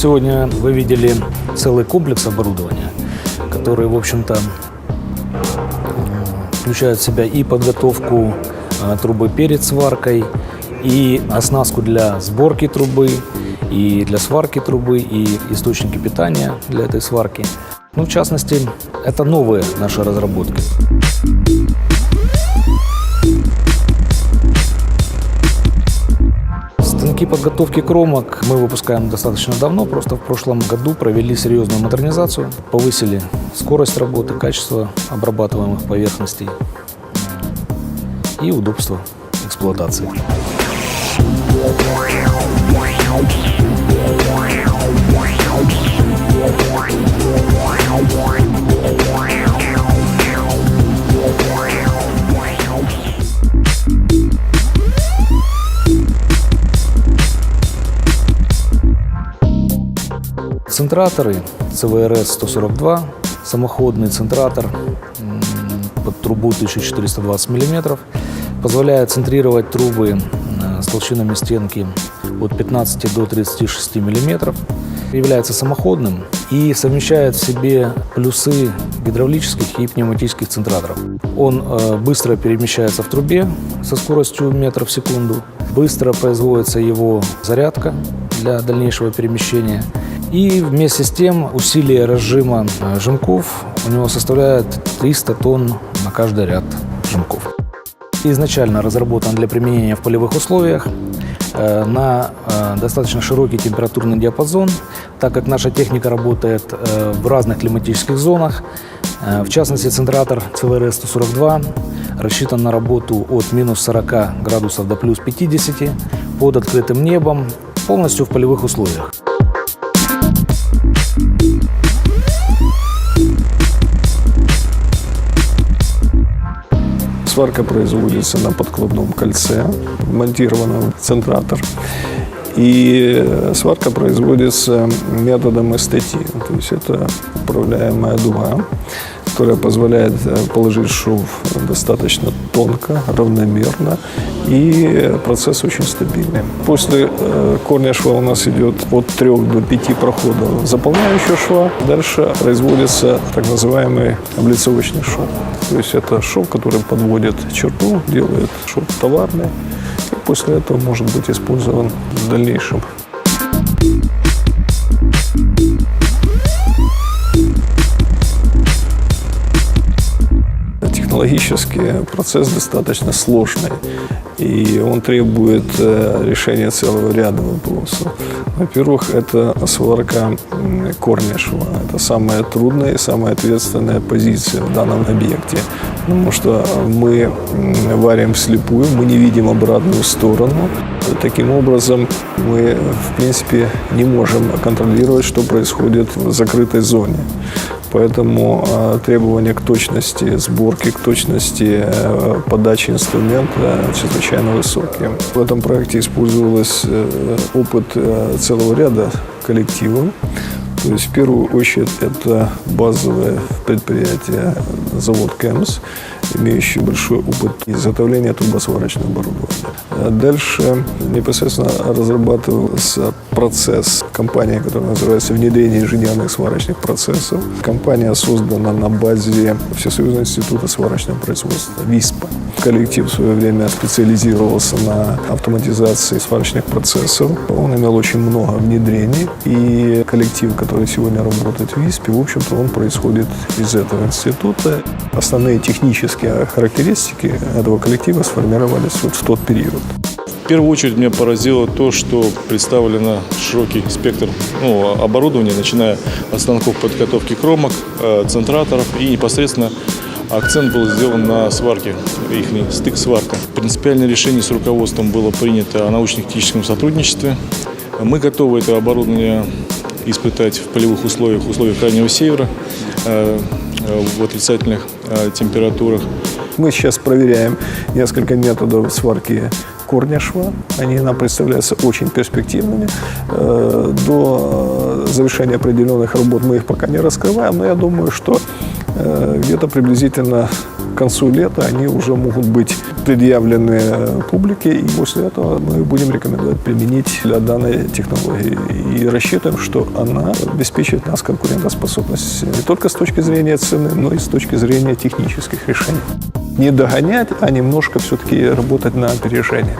Сегодня вы видели целый комплекс оборудования, который, в общем-то, включает в себя и подготовку э, трубы перед сваркой, и оснастку для сборки трубы, и для сварки трубы, и источники питания для этой сварки. Ну, в частности, это новые наши разработки. Станки подготовки кромок мы выпускаем достаточно давно, просто в прошлом году провели серьезную модернизацию, повысили скорость работы, качество обрабатываемых поверхностей и удобство эксплуатации. Центраторы ЦВРС-142, самоходный центратор под трубу 1420 мм, позволяет центрировать трубы с толщинами стенки от 15 до 36 мм, является самоходным и совмещает в себе плюсы гидравлических и пневматических центраторов. Он э, быстро перемещается в трубе со скоростью метров в секунду, быстро производится его зарядка для дальнейшего перемещения. И вместе с тем усилие разжима э, жимков у него составляет 300 тонн на каждый ряд жимков. Изначально разработан для применения в полевых условиях э, на э, достаточно широкий температурный диапазон, так как наша техника работает в разных климатических зонах. В частности, центратор ЦВРС-142 рассчитан на работу от минус 40 градусов до плюс 50 под открытым небом, полностью в полевых условиях. Сварка производится на подкладном кольце, монтированном в центратор. И сварка производится методом СТТ, то есть это управляемая дуга, которая позволяет э, положить шов достаточно тонко, равномерно, и процесс очень стабильный. После э, корня шва у нас идет от 3 до 5 проходов заполняющего шва. Дальше производится так называемый облицовочный шов. То есть это шов, который подводит черту, делает шов товарный, после этого может быть использован в дальнейшем. Технологически процесс достаточно сложный, и он требует э, решения целого ряда вопросов. Во-первых, это сварка корня шва. Это самая трудная и самая ответственная позиция в данном объекте, потому что мы варим вслепую, мы не видим обратную сторону. Таким образом, мы, в принципе, не можем контролировать, что происходит в закрытой зоне. Поэтому э, требования к точности сборки, к точности э, подачи инструмента чрезвычайно высокие. В этом проекте использовался э, опыт э, целого ряда коллективов. То есть в первую очередь это базовое предприятие завод КЭМС, имеющий большой опыт изготовления трубосварочного оборудования. Дальше непосредственно разрабатывался процесс компании, которая называется «Внедрение инженерных сварочных процессов». Компания создана на базе Всесоюзного института сварочного производства ВИСПа. Коллектив в свое время специализировался на автоматизации сварочных процессов. Он имел очень много внедрений. И коллектив, который сегодня работает в ВИСПе, в общем-то, он происходит из этого института. Основные технические характеристики этого коллектива сформировались вот в тот период. В первую очередь меня поразило то, что представлено широкий спектр ну, оборудования, начиная от станков подготовки кромок, э, центраторов и непосредственно акцент был сделан на сварке, их стык-сварка. Принципиальное решение с руководством было принято о научно-техническом сотрудничестве. Мы готовы это оборудование испытать в полевых условиях, условиях крайнего севера, э, э, в отрицательных температурах. Мы сейчас проверяем несколько методов сварки корня шва. Они нам представляются очень перспективными. Э, До завершения определенных работ мы их пока не раскрываем, но я думаю, что Э, Где-то приблизительно к концу лета они уже могут быть предъявлены публике, и после этого мы будем рекомендовать применить для данной технологии. И рассчитываем, что она обеспечит нас конкурентоспособность не только с точки зрения цены, но и с точки зрения технических решений. Не догонять, а немножко все-таки работать на опережение.